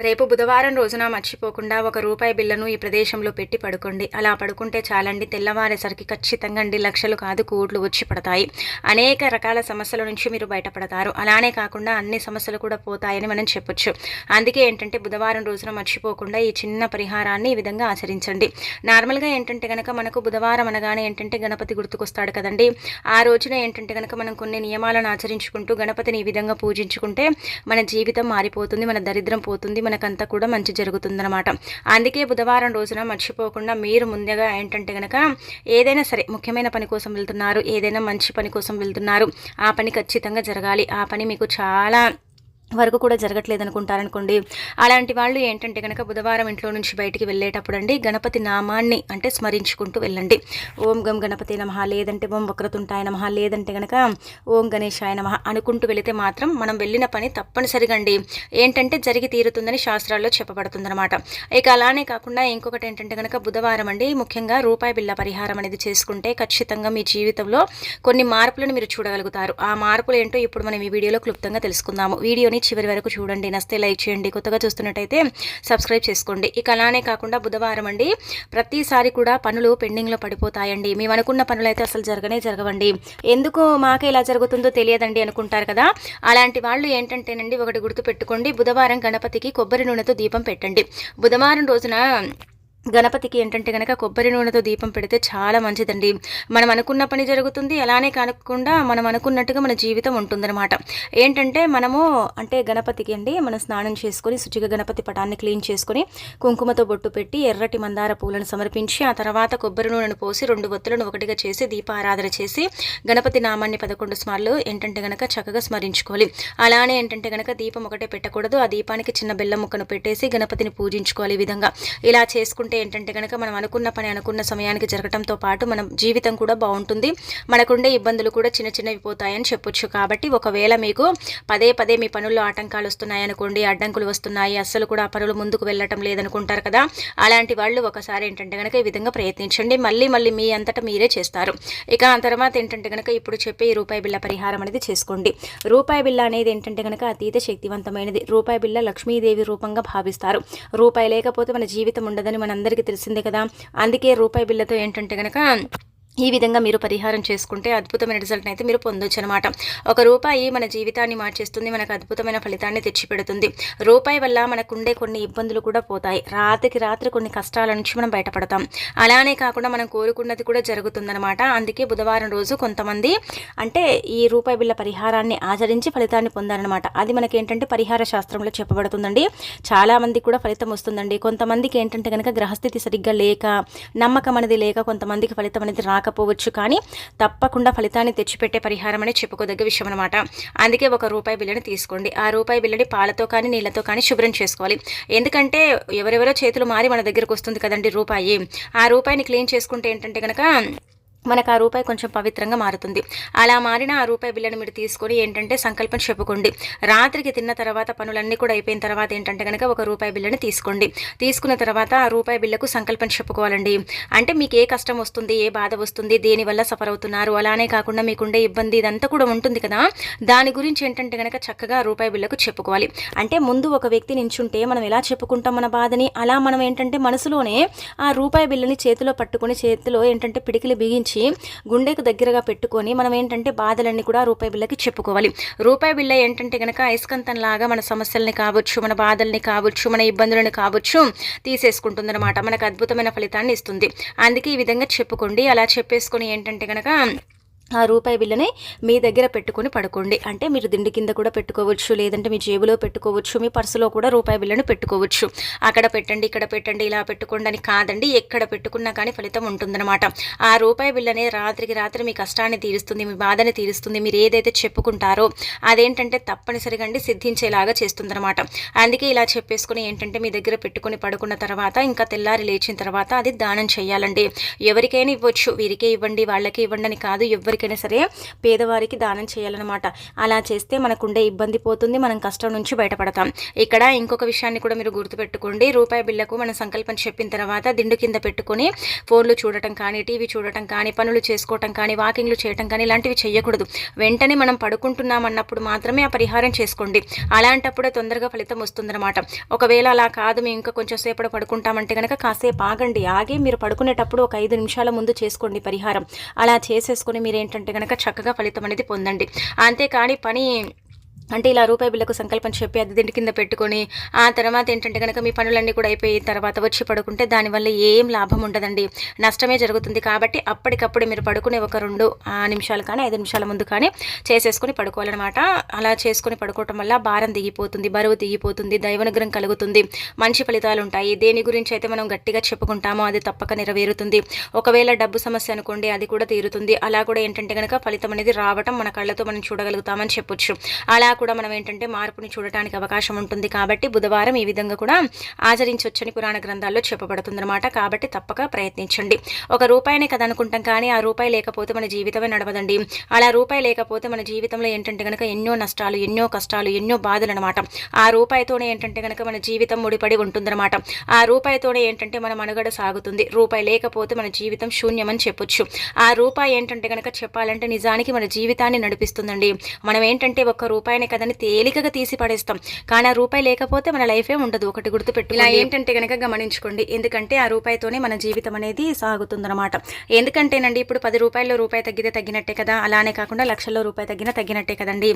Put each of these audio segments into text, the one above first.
రేపు బుధవారం రోజున మర్చిపోకుండా ఒక రూపాయి బిల్లను ఈ ప్రదేశంలో పెట్టి పడుకోండి. అలా పడుకుంటే చాలండి. తెల్లవారేసరికి ఖచ్చితంగా అండి. లక్షలు కాదు కోట్లు వచ్చి పడతాయి. అనేక రకాల సమస్యల నుంచి మీరు బయటపడతారు. అలానే కాకుండా అన్ని సమస్యలు కూడా పోతాయని మనం చెప్పొచ్చు. అందుకే ఏంటంటే బుధవారం రోజున మర్చిపోకుండా ఈ చిన్న పరిహారాన్ని ఈ విధంగా ఆచరించండి. నార్మల్గా ఏంటంటే కనుక మనకు బుధవారం అనగానే ఏంటంటే గణపతి గుర్తుకొస్తాడు కదండి. ఆ రోజున ఏంటంటే కనుక మనం కొన్ని నియమాలను ఆచరించుకుంటూ గణపతిని ఈ విధంగా పూజించుకుంటే మన జీవితం మారిపోతుంది మన దరిద్రం పోతుంది మనకంతా కూడా మంచి జరుగుతుందన్నమాట. అందుకే బుధవారం రోజున మర్చిపోకుండా మీరు ముందుగా ఏంటంటే కనుక ఏదైనా సరే ముఖ్యమైన పని కోసం వెళ్తున్నారు ఏదైనా మంచి పని కోసం వెళ్తున్నారు ఆ పని ఖచ్చితంగా జరగాలి. ఆ పని మీకు చాలా వరకు కూడా జరగట్లేదు అనుకుంటారనుకోండి అలాంటి వాళ్ళు ఏంటంటే కనుక బుధవారం ఇంట్లో నుంచి బయటికి వెళ్ళేటప్పుడు అండి గణపతి నామాన్ని అంటే స్మరించుకుంటూ వెళ్ళండి. ఓం గం గణపతి నమ లేదంటే ఓం వక్రతుంటాయ నమ లేదంటే కనుక ఓం గణేశాయ నమ అనుకుంటూ వెళితే మాత్రం మనం వెళ్ళిన పని తప్పనిసరిగా అండి. ఏంటంటే జరిగి తీరుతుందని శాస్త్రాల్లో చెప్పబడుతుందన్నమాట. ఇక అలానే కాకుండా ఇంకొకటి ఏంటంటే కనుక బుధవారం అండి ముఖ్యంగా రూపాయి బిల్ల పరిహారం అనేది చేసుకుంటే ఖచ్చితంగా మీ జీవితంలో కొన్ని మార్పులను మీరు చూడగలుగుతారు. ఆ మార్పులు ఏంటో ఇప్పుడు మనం ఈ వీడియోలో క్లుప్తంగా తెలుసుకుందాము. వీడియోని చివరి వరకు చూడండి నస్తే లైక్ చేయండి కొత్తగా చూస్తున్నట్టయితే సబ్స్క్రైబ్ చేసుకోండి. ఇక అలానే కాకుండా బుధవారం అండి ప్రతిసారి కూడా పనులు పెండింగ్లో పడిపోతాయండి. మేము అనుకున్న పనులు అయితే అసలు జరగనే జరగవండి. ఎందుకు మాకే ఇలా జరుగుతుందో తెలియదండి అనుకుంటారు కదా? అలాంటి వాళ్ళు ఏంటంటేనండి ఒకటి గుర్తు పెట్టుకోండి బుధవారం గణపతికి కొబ్బరి నూనెతో దీపం పెట్టండి. బుధవారం రోజున గణపతికి ఏంటంటే కనుక కొబ్బరి నూనెతో దీపం పెడితే చాలా మంచిదండి. మనం అనుకున్న పని జరుగుతుంది అలానే కాకుండా మనం అనుకున్నట్టుగా మన జీవితం ఉంటుందన్నమాట. ఏంటంటే మనము అంటే గణపతికి అండి మనం స్నానం చేసుకొని శుచిగా గణపతి పటాన్ని క్లీన్ చేసుకొని కుంకుమతో బొట్టు పెట్టి ఎర్రటి మందార పూలను సమర్పించి ఆ తర్వాత కొబ్బరి నూనెను పోసి రెండు ఒత్తులను ఒకటిగా చేసి దీపారాధన చేసి గణపతి నామాన్ని పదకొండు స్మార్లు ఏంటంటే కనుక చక్కగా స్మరించుకోవాలి. అలానే ఏంటంటే కనుక దీపం ఒకటే పెట్టకూడదు ఆ దీపానికి చిన్న బెల్లం ముక్కను పెట్టేసి గణపతిని పూజించుకోవాలి ఈ విధంగా. ఇలా చేసుకుంటే ఏంటంటే కనుక మనం అనుకున్న పని అనుకున్న సమయానికి జరగడంతో పాటు మన జీవితం కూడా బాగుంటుంది. మనకుండే ఇబ్బందులు కూడా చిన్న చిన్నవి పోతాయని చెప్పొచ్చు. కాబట్టి ఒకవేళ మీకు పదే పదే మీ పనుల్లో ఆటంకాలు వస్తున్నాయి అనుకోండి అడ్డంకులు వస్తున్నాయి అస్సలు కూడా ఆ పనులు ముందుకు వెళ్ళటం లేదనుకుంటారు కదా అలాంటి వాళ్ళు ఒకసారి ఏంటంటే కనుక ఈ విధంగా ప్రయత్నించండి. మళ్ళీ మళ్ళీ మీ అంతటా మీరే చేస్తారు. ఇక ఆ తర్వాత ఏంటంటే కనుక ఇప్పుడు చెప్పే ఈ రూపాయి బిళ్ళ పరిహారం అనేది చేసుకోండి. రూపాయి బిళ్ళ అనేది ఏంటంటే కనుక అతీత శక్తివంతమైనది. రూపాయి బిళ్ళ లక్ష్మీదేవి రూపంగా భావిస్తారు. రూపాయి లేకపోతే మన జీవితం ఉండదని అందరికీ తెలిసిందే కదా. అందుకే రూపాయి బిల్లతో ఏంటంటే కనుక ఈ విధంగా మీరు పరిహారం చేసుకుంటే అద్భుతమైన రిజల్ట్ని అయితే మీరు పొందొచ్చు అనమాట ఒక రూపాయి మన జీవితాన్ని మార్చేస్తుంది మనకు అద్భుతమైన ఫలితాన్ని తెచ్చిపెడుతుంది. రూపాయి వల్ల మనకుండే కొన్ని ఇబ్బందులు కూడా పోతాయి. రాత్రికి రాత్రి కొన్ని కష్టాల నుంచి మనం బయటపడతాం. అలానే కాకుండా మనం కోరుకున్నది కూడా జరుగుతుందనమాట. అందుకే బుధవారం రోజు కొంతమంది అంటే ఈ రూపాయి బిళ్ళ పరిహారాన్ని ఆచరించి ఫలితాన్ని పొందారనమాట. అది మనకి ఏంటంటే పరిహార శాస్త్రంలో చెప్పబడుతుందండి. చాలామంది కూడా ఫలితం వస్తుందండి. కొంతమందికి ఏంటంటే కనుక గ్రహస్థితి సరిగ్గా లేక నమ్మకం అనేది లేక కొంతమందికి ఫలితం అనేది రాక రాకపోవచ్చు కానీ తప్పకుండా ఫలితాన్ని తెచ్చిపెట్టే పరిహారం అని చెప్పుకోదగ్గ విషయం అనమాట అందుకే ఒక రూపాయి బిల్లని తీసుకోండి. ఆ రూపాయి బిల్లని పాలతో కానీ నీళ్ళతో కానీ శుభ్రం చేసుకోవాలి. ఎందుకంటే ఎవరెవరో చేతులు మారి మన దగ్గరకు వస్తుంది కదండి రూపాయి. ఆ రూపాయిని క్లీన్ చేసుకుంటే ఏంటంటే కనుక మనకు ఆ రూపాయి కొంచెం పవిత్రంగా మారుతుంది. అలా మారిన ఆ రూపాయి బిల్లను మీరు తీసుకొని ఏంటంటే సంకల్పం చెప్పుకోండి. రాత్రికి తిన్న తర్వాత పనులన్నీ కూడా అయిపోయిన తర్వాత ఏంటంటే కనుక ఒక రూపాయి బిల్లని తీసుకోండి. తీసుకున్న తర్వాత ఆ రూపాయి బిల్లకు సంకల్పం చెప్పుకోవాలండి. అంటే మీకు ఏ కష్టం వస్తుంది ఏ బాధ వస్తుంది దేనివల్ల సఫర్ అవుతున్నారు అలానే కాకుండా మీకుండే ఇబ్బంది ఇదంతా కూడా ఉంటుంది కదా. దాని గురించి ఏంటంటే కనుక చక్కగా రూపాయి బిల్లకు చెప్పుకోవాలి. అంటే ముందు ఒక వ్యక్తి నించుంటే మనం ఎలా చెప్పుకుంటాం మన బాధని? అలా మనం ఏంటంటే మనసులోనే ఆ రూపాయి బిల్లని చేతిలో పట్టుకొని చేతిలో ఏంటంటే పిడికిలి బిగించి గుండెకు దగ్గరగా పెట్టుకొని మనం ఏంటంటే బాధలన్నీ కూడా రూపాయి బిళ్ళకి చెప్పుకోవాలి. రూపాయి బిళ్ళ ఏంటంటే కనుక ఐస్కంతం లాగా మన సమస్యల్ని కావచ్చు మన బాధల్ని కావచ్చు మన ఇబ్బందులను కావచ్చు తీసేసుకుంటుందన్నమాట. మనకు అద్భుతమైన ఫలితాన్ని ఇస్తుంది. అందుకే ఈ విధంగా చెప్పుకోండి. అలా చెప్పేసుకొని ఏంటంటే కనుక ఆ రూపాయి బిల్లని మీ దగ్గర పెట్టుకొని పడుకోండి. అంటే మీరు దిండి కింద కూడా పెట్టుకోవచ్చు లేదంటే మీ జేబులో పెట్టుకోవచ్చు మీ పర్సులో కూడా రూపాయి బిల్లను పెట్టుకోవచ్చు. అక్కడ పెట్టండి ఇక్కడ పెట్టండి ఇలా పెట్టుకోండి అని కాదండి ఎక్కడ పెట్టుకున్నా కానీ ఫలితం ఉంటుందన్నమాట. ఆ రూపాయి బిల్లనే రాత్రికి రాత్రి మీ కష్టాన్ని తీరుస్తుంది మీ బాధని తీరుస్తుంది మీరు ఏదైతే చెప్పుకుంటారో అదేంటంటే తప్పనిసరిగా అండి సిద్ధించేలాగా చేస్తుందన్నమాట. అందుకే ఇలా చెప్పేసుకుని ఏంటంటే మీ దగ్గర పెట్టుకుని పడుకున్న తర్వాత ఇంకా తెల్లారి లేచిన తర్వాత అది దానం చేయాలండి. ఎవరికైనా ఇవ్వచ్చు వీరికే ఇవ్వండి వాళ్ళకే ఇవ్వండి అని కాదు ఎవరికి ఎవరికైనా సరే పేదవారికి దానం చేయాలన్నమాట. అలా చేస్తే మనకుండే ఇబ్బంది పోతుంది మనం కష్టం నుంచి బయటపడతాం. ఇక్కడ ఇంకొక విషయాన్ని కూడా మీరు గుర్తుపెట్టుకోండి. రూపాయి బిల్లకు మనం సంకల్పం చెప్పిన తర్వాత దిండు కింద పెట్టుకొని ఫోన్లు చూడటం కానీ టీవీ చూడటం కానీ పనులు చేసుకోవటం కానీ వాకింగ్లు చేయటం కానీ ఇలాంటివి చేయకూడదు వెంటనే మనం పడుకుంటున్నాం అన్నప్పుడు మాత్రమే ఆ పరిహారం చేసుకోండి. అలాంటప్పుడే తొందరగా ఫలితం వస్తుందన్నమాట. ఒకవేళ అలా కాదు మేము ఇంకా కొంచెం సేపటి పడుకుంటామంటే కనుక కాసేపు ఆగండి. ఆగి మీరు పడుకునేటప్పుడు ఒక ఐదు నిమిషాల ముందు చేసుకోండి పరిహారం. అలా చేసేసుకొని మీరు ఏంటంటే కనుక చక్కగా ఫలితం అనేది పొందండి. అంతేకాని పని అంటే ఇలా రూపాయి బిల్లకు సంకల్పం చెప్పి అది దిండి కింద పెట్టుకొని ఆ తర్వాత ఏంటంటే కనుక మీ పనులన్నీ కూడా అయిపోయిన తర్వాత వచ్చి పడుకుంటే దానివల్ల ఏం లాభం ఉండదండి. నష్టమే జరుగుతుంది కాబట్టి అప్పటికప్పుడు మీరు పడుకునే ఒక రెండు నిమిషాలు కానీ ఐదు నిమిషాల ముందు కానీ చేసేసుకొని పడుకోవాలన్నమాట. అలా చేసుకొని పడుకోవటం వల్ల భారం దిగిపోతుంది బరువు దిగిపోతుంది దైవనుగ్రహం కలుగుతుంది మంచి ఫలితాలు ఉంటాయి. దేని గురించి అయితే మనం గట్టిగా చెప్పుకుంటామో అది తప్పక నెరవేరుతుంది. ఒకవేళ డబ్బు సమస్య అనుకోండి అది కూడా తీరుతుంది. అలా కూడా ఏంటంటే కనుక ఫలితం అనేది రావటం మన కళ్ళతో మనం చూడగలుగుతామని చెప్పొచ్చు. అలా కూడా మనం ఏంటంటే మార్పుని చూడటానికి అవకాశం ఉంటుంది కాబట్టి బుధవారం ఈ విధంగా కూడా ఆచరించవచ్చని పురాణ గ్రంథాల్లో చెప్పబడుతుందన్నమాట. కాబట్టి తప్పక ప్రయత్నించండి. ఒక రూపాయినే కదా అనుకుంటాం కానీ ఆ రూపాయి లేకపోతే మన జీవితమే నడవదండి. అలా రూపాయి లేకపోతే మన జీవితంలో ఏంటంటే కనుక ఎన్నో నష్టాలు ఎన్నో కష్టాలు ఎన్నో బాధలు అనమాట ఆ రూపాయితోనే ఏంటంటే కనుక మన జీవితం ముడిపడి ఉంటుందన్నమాట. ఆ రూపాయితోనే ఏంటంటే మన మనుగడ సాగుతుంది. రూపాయి లేకపోతే మన జీవితం శూన్యమని చెప్పొచ్చు. ఆ రూపాయి ఏంటంటే కనుక చెప్పాలంటే నిజానికి మన జీవితాన్ని నడిపిస్తుందండి. మనం ఏంటంటే ఒక్క రూపాయిని కథని తేలికగా తీసి పడేస్తాం. కానీ ఆ రూపాయి లేకపోతే మన లైఫే ఉండదు ఒకటి గుర్తుపెట్టు ఇలా ఏంటంటే కనుక గమనించుకోండి ఎందుకంటే ఆ రూపాయితోనే మన జీవితం అనేది సాగుతుందన్నమాట. ఎందుకంటేనండి ఇప్పుడు పది రూపాయల్లో రూపాయి తగ్గితే తగ్గినట్టే కదా అలానే కాకుండా లక్షల్లో రూపాయి తగ్గినా తగ్గినట్టే కదండి.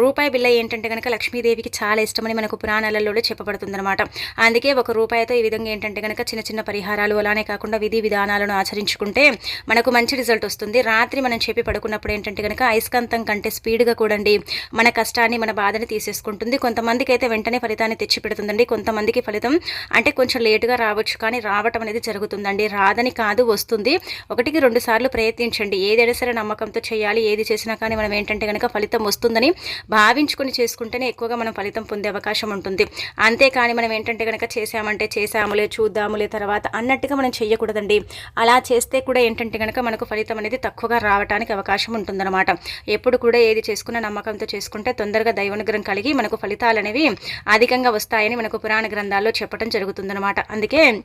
రూపాయి బిల్ల ఏంటంటే కనుక లక్ష్మీదేవికి చాలా ఇష్టమని మనకు పురాణాలలో చెప్పబడుతుందన్నమాట. అందుకే ఒక రూపాయితో ఈ విధంగా ఏంటంటే కనుక చిన్న చిన్న పరిహారాలు అలానే కాకుండా విధి విధానాలను ఆచరించుకుంటే మనకు మంచి రిజల్ట్ వస్తుంది. రాత్రి మనం చెప్పి పడుకున్నప్పుడు ఏంటంటే కనుక అయస్కాంతం కంటే స్పీడ్గా కూడండి మన కష్టాన్ని మన బాధని తీసేసుకుంటుంది. కొంతమందికి అయితే వెంటనే ఫలితాన్ని తెచ్చిపెడుతుందండి. కొంతమందికి ఫలితం అంటే కొంచెం లేటుగా రావచ్చు. కానీ రావటం అనేది జరుగుతుందండి. రాదని కాదు వస్తుంది. ఒకటికి రెండు సార్లు ప్రయత్నించండి. ఏదైనా సరే నమ్మకంతో చేయాలి. ఏది చేసినా కానీ మనం ఏంటంటే కనుక ఫలితం వస్తుందని భావించుకొని చేసుకుంటేనే ఎక్కువగా మనం ఫలితం పొందే అవకాశం ఉంటుంది. అంతేకాని మనం ఏంటంటే కనుక చేసామంటే చేసాములే చూద్దాములే తర్వాత అన్నట్టుగా మనం చేయకూడదండి అలా చేస్తే కూడా ఏంటంటే కనుక మనకు ఫలితం అనేది తక్కువగా రావడానికి అవకాశం ఉంటుందన్నమాట. ఎప్పుడు కూడా ఏది చేసుకున్న నమ్మకంతో చేసుకుంటే తొందరగా దైవనుగ్రహం కలిగి మనకు ఫలితాలు అనేవి అధికంగా వస్తాయని మనకు పురాణ గ్రంథాల్లో చెప్పడం జరుగుతుందన్నమాట. అందుకే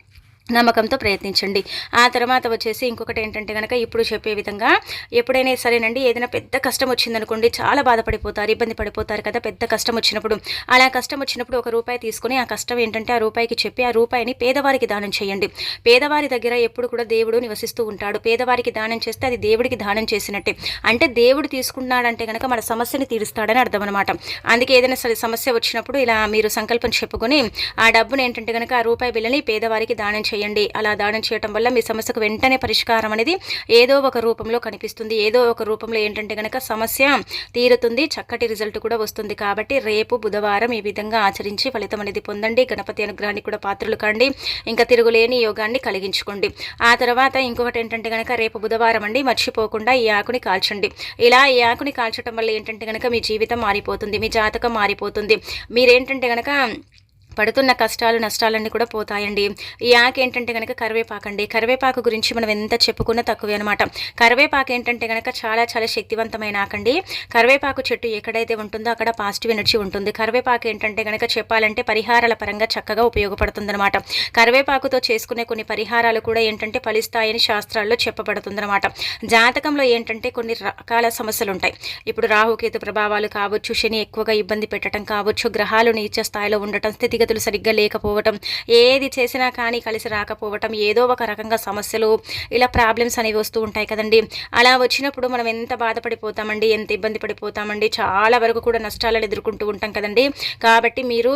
నమ్మకంతో ప్రయత్నించండి. ఆ తర్వాత వచ్చేసి ఇంకొకటి ఏంటంటే కనుక ఇప్పుడు చెప్పే విధంగా ఎప్పుడైనా సరేనండి ఏదైనా పెద్ద కష్టం వచ్చిందనుకోండి చాలా బాధపడిపోతారు ఇబ్బంది పడిపోతారు కదా పెద్ద కష్టం వచ్చినప్పుడు. అలా కష్టం వచ్చినప్పుడు ఒక రూపాయి తీసుకుని ఆ కష్టం ఏంటంటే ఆ రూపాయికి చెప్పి ఆ రూపాయిని పేదవారికి దానం చేయండి. పేదవారి దగ్గర ఎప్పుడు కూడా దేవుడు నివసిస్తూ ఉంటాడు. పేదవారికి దానం చేస్తే అది దేవుడికి దానం చేసినట్టే. అంటే దేవుడు తీసుకున్నాడంటే కనుక మన సమస్యని తీరుస్తాడని అర్థం అనమాట అందుకే ఏదైనా సరే సమస్య వచ్చినప్పుడు ఇలా మీరు సంకల్పం చెప్పుకొని ఆ డబ్బును ఏంటంటే కనుక ఆ రూపాయి బిల్లని పేదవారికి దానం చేయండి. చేయండి. అలా దానం చేయటం వల్ల మీ సమస్యకు వెంటనే పరిష్కారం అనేది ఏదో ఒక రూపంలో కనిపిస్తుంది. ఏదో ఒక రూపంలో ఏంటంటే కనుక సమస్య తీరుతుంది. చక్కటి రిజల్ట్ కూడా వస్తుంది. కాబట్టి రేపు బుధవారం ఈ విధంగా ఆచరించి ఫలితం అనేది పొందండి. గణపతి అనుగ్రహాన్ని కూడా పాత్రలు కండి ఇంకా తిరుగులేని యోగాన్ని కలిగించుకోండి. ఆ తర్వాత ఇంకొకటి ఏంటంటే కనుక రేపు బుధవారం అండి మర్చిపోకుండా ఈ ఆకుని కాల్చండి. ఇలా ఈ ఆకుని కాల్చడం వల్ల ఏంటంటే కనుక మీ జీవితం మారిపోతుంది. మీ జాతకం మారిపోతుంది. మీరేంటంటే కనుక పడుతున్న కష్టాలు నష్టాలన్నీ కూడా పోతాయండి. ఈ ఆకు ఏంటంటే కనుక కరివేపాకు అండి. కరివేపాకు గురించి మనం ఎంత చెప్పుకున్నా తక్కువే అనమాట కరివేపాకు ఏంటంటే కనుక చాలా చాలా శక్తివంతమైన ఆకండి కరివేపాకు చెట్టు ఎక్కడైతే ఉంటుందో అక్కడ పాజిటివ్ ఎనర్జీ ఉంటుంది. కరివేపాకు ఏంటంటే కనుక చెప్పాలంటే పరిహారాల పరంగా చక్కగా ఉపయోగపడుతుందన్నమాట. కరివేపాకుతో చేసుకునే కొన్ని పరిహారాలు కూడా ఏంటంటే ఫలిస్తాయని శాస్త్రాల్లో చెప్పబడుతుందన్నమాట. జాతకంలో ఏంటంటే కొన్ని రకాల సమస్యలు ఉంటాయి. ఇప్పుడు రాహుకేతు ప్రభావాలు కావచ్చు శని ఎక్కువగా ఇబ్బంది పెట్టడం కావచ్చు గ్రహాలు నీచ స్థాయిలో ఉండటం స్థితి స్థితిగతులు సరిగ్గా లేకపోవటం ఏది చేసినా కానీ కలిసి రాకపోవటం ఏదో ఒక రకంగా సమస్యలు ఇలా ప్రాబ్లమ్స్ అనేవి వస్తూ ఉంటాయి కదండి. అలా వచ్చినప్పుడు మనం ఎంత బాధపడిపోతామండి ఎంత ఇబ్బంది పడిపోతామండి చాలా వరకు కూడా నష్టాలను ఎదుర్కొంటూ ఉంటాం కదండి. కాబట్టి మీరు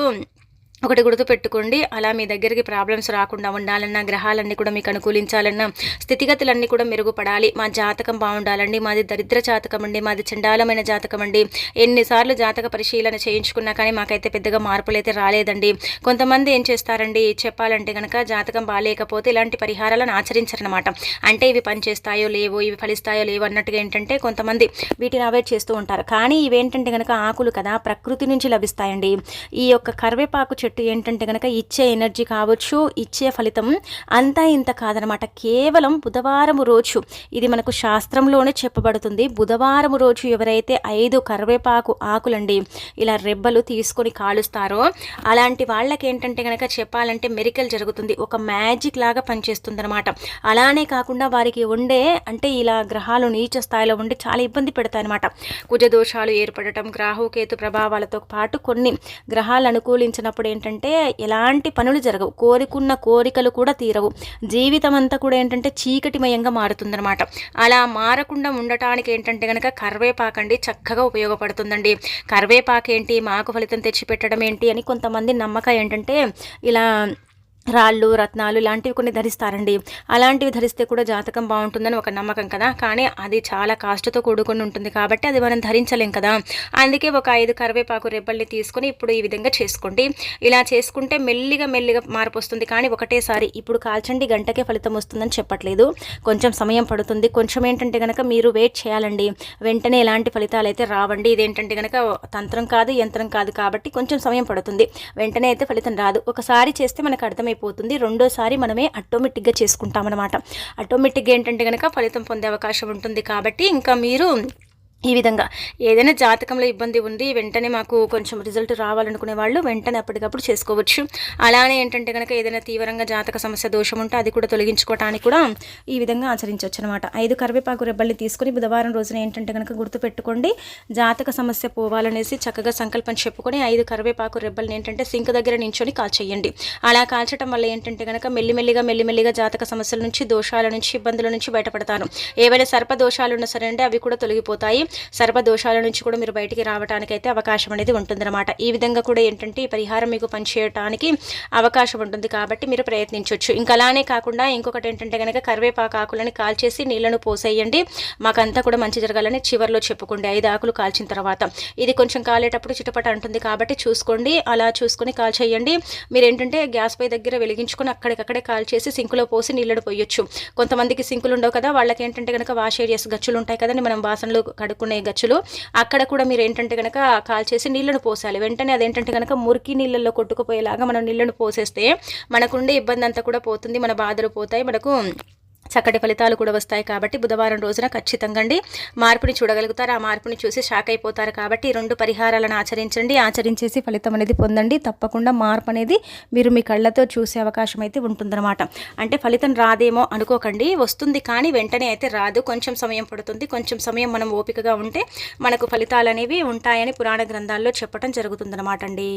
ఒకటి గుర్తుపెట్టుకోండి అలా మీ దగ్గరికి ప్రాబ్లమ్స్ రాకుండా ఉండాలన్నా గ్రహాలన్నీ కూడా మీకు అనుకూలించాలన్నా స్థితిగతులన్నీ కూడా మెరుగుపడాలి. మా జాతకం బాగుండాలండి మాది దరిద్ర జాతకం అండి మాది చండాలమైన జాతకం అండి. ఎన్నిసార్లు జాతక పరిశీలన చేయించుకున్నా కానీ మాకైతే పెద్దగా మార్పులు అయితే రాలేదండి. కొంతమంది ఏం చేస్తారండి చెప్పాలంటే కనుక జాతకం బాగాలేకపోతే ఇలాంటి పరిహారాలను ఆచరించారనమాట అంటే ఇవి పనిచేస్తాయో లేవో ఇవి ఫలిస్తాయో లేవో అన్నట్టుగా ఏంటంటే కొంతమంది వీటిని అవాయిడ్ చేస్తూ ఉంటారు. కానీ ఇవేంటంటే కనుక ఆకులు కదా ప్రకృతి నుంచి లభిస్తాయండి. ఈ యొక్క కరివేపాకు చెట్టు ఏంటంటే కనుక ఇచ్చే ఎనర్జీ కావచ్చు ఇచ్చే ఫలితం అంతా ఇంత కాదనమాట. కేవలం బుధవారం రోజు ఇది మనకు శాస్త్రంలోనే చెప్పబడుతుంది. బుధవారం రోజు ఎవరైతే ఐదు కరివేపాకు ఆకులండి ఇలా రెబ్బలు తీసుకొని కాలుస్తారో అలాంటి వాళ్ళకి ఏంటంటే కనుక చెప్పాలంటే మెరికల్ జరుగుతుంది. ఒక మ్యాజిక్ లాగా పనిచేస్తుంది అనమాట అలానే కాకుండా వారికి ఉండే అంటే ఇలా గ్రహాలు నీచ స్థాయిలో ఉండి చాలా ఇబ్బంది పెడతాయనమాట. కుజదోషాలు ఏర్పడటం రాహుకేతు ప్రభావాలతో పాటు కొన్ని గ్రహాలు అనుకూలించినప్పుడు ఏంటంటే ఎలాంటి పనులు జరగవు. కోరికున్న కోరికలు కూడా తీరవు. జీవితం అంతా కూడా ఏంటంటే చీకటిమయంగా మారుతుందనమాట అలా మారకుండా ఉండటానికి ఏంటంటే కనుక కరివేపాకండి చక్కగా ఉపయోగపడుతుందండి. కరివేపాకు ఏంటి మాకు ఫలితం తెచ్చిపెట్టడం ఏంటి అని కొంతమంది నమ్మకం ఏంటంటే ఇలా రాళ్ళు రత్నాలు ఇలాంటివి కొన్ని ధరిస్తారండి. అలాంటివి ధరిస్తే కూడా జాతకం బాగుంటుందని ఒక నమ్మకం కదా. కానీ అది చాలా కాస్ట్తో కూడుకుని ఉంటుంది కాబట్టి అది మనం ధరించలేం కదా. అందుకే ఒక ఐదు కరివేపాకు రెబ్బల్ని తీసుకొని ఇప్పుడు ఈ విధంగా చేసుకోండి. ఇలా చేసుకుంటే మెల్లిగా మెల్లిగా మార్పు వస్తుంది. కానీ ఒకటేసారి ఇప్పుడు కాల్చండి గంటకే ఫలితం వస్తుందని చెప్పట్లేదు. కొంచెం సమయం పడుతుంది. కొంచెం ఏంటంటే కనుక మీరు వెయిట్ చేయాలండి. వెంటనే ఎలాంటి ఫలితాలు అయితే రావండి. ఇదేంటంటే కనుక తంత్రం కాదు యంత్రం కాదు కాబట్టి కొంచెం సమయం పడుతుంది. వెంటనే అయితే ఫలితం రాదు. ఒకసారి చేస్తే మనకు అర్థమై అయిపోతుంది. రెండోసారి మనమే ఆటోమేటిక్గా చేసుకుంటామన్నమాట. ఆటోమేటిక్గా ఏంటంటే కనుక ఫలితం పొందే అవకాశం ఉంటుంది కాబట్టి ఇంకా మీరు ఈ విధంగా. ఏదైనా జాతకంలో ఇబ్బంది ఉంది వెంటనే మాకు కొంచెం రిజల్ట్ రావాలనుకునే వాళ్ళు వెంటనే అప్పటికప్పుడు చేసుకోవచ్చు. అలానే ఏంటంటే కనుక ఏదైనా తీవ్రంగా జాతక సమస్య దోషం ఉంటే అది కూడా తొలగించుకోవటానికి కూడా ఈ విధంగా ఆచరించవచ్చు అనమాట ఐదు కరివేపాకు రెబ్బల్ని తీసుకొని బుధవారం రోజున ఏంటంటే కనుక గుర్తుపెట్టుకోండి. జాతక సమస్య పోవాలనేసి చక్కగా సంకల్పం చెప్పుకొని ఐదు కరివేపాకు రెబ్బల్ని ఏంటంటే సింక్ దగ్గర నించొని కాల్చేయండి. అలా కాల్చడం వల్ల ఏంటంటే కనుక మెల్లిమెల్లిగా మెల్లిమెల్లిగా జాతక సమస్యల నుంచి దోషాల నుంచి ఇబ్బందుల నుంచి బయటపడతాను ఏవైనా సర్ప దోషాలు ఉన్నా సరే అంటే అవి కూడా తొలగిపోతాయి. సర్వదోషాల నుంచి కూడా మీరు బయటికి రావడానికైతే అవకాశం అనేది ఉంటుందన్నమాట. ఈ విధంగా కూడా ఏంటంటే ఈ పరిహారం మీకు పనిచేయడానికి అవకాశం ఉంటుంది కాబట్టి మీరు ప్రయత్నించవచ్చు ఇంకా అలానే కాకుండా ఇంకొకటి ఏంటంటే కనుక కరివేపాకు ఆకులని కాల్చేసి నీళ్ళను పోసేయండి. మాకంతా కూడా మంచి జరగాలని చివరిలో చెప్పుకోండి ఐదు ఆకులు కాల్చిన తర్వాత. ఇది కొంచెం కాలేటప్పుడు చిటపట అంటుంది కాబట్టి చూసుకోండి. అలా చూసుకొని కాల్ చేయండి మీరు ఏంటంటే గ్యాస్ పై దగ్గర వెలిగించుకొని అక్కడికక్కడే కాల్ చేసి సింకులో పోసి నీళ్ళను పోయొచ్చు. కొంతమందికి సింకులు ఉండవు కదా. వాళ్ళకి ఏంటంటే కనుక వాష్ ఏరియాస్ గచ్చులు ఉంటాయి కదండి. మనం వాసనలు కడుక్కునే గచ్చులు. అక్కడ కూడా మీరు ఏంటంటే కనుక కాల్ చేసి నీళ్ళను పోసాలి. వెంటనే అదేంటంటే కనుక మురికి నీళ్ళల్లో కొట్టుకుపోయేలాగా మనం నీళ్ళను పోసేస్తే మనకుండే ఇబ్బంది అంతా కూడా పోతుంది మన బాధలు పోతాయి మనకు చక్కటి ఫలితాలు కూడా వస్తాయి కాబట్టి బుధవారం రోజున ఖచ్చితంగా అండి. మార్పుని చూడగలుగుతారు. ఆ మార్పుని చూసి షాక్ అయిపోతారు కాబట్టి రెండు పరిహారాలను ఆచరించండి. ఆచరించేసి ఫలితం అనేది పొందండి. తప్పకుండా మార్పు అనేది మీరు మీ కళ్ళతో చూసే అవకాశం అయితే ఉంటుందన్నమాట. అంటే ఫలితం రాదేమో అనుకోకండి. వస్తుంది కానీ వెంటనే అయితే రాదు. కొంచెం సమయం పడుతుంది. కొంచెం సమయం మనం ఓపికగా ఉంటే మనకు ఫలితాలు అనేవి ఉంటాయని పురాణ గ్రంథాల్లో చెప్పడం జరుగుతుందన్నమాట అండి.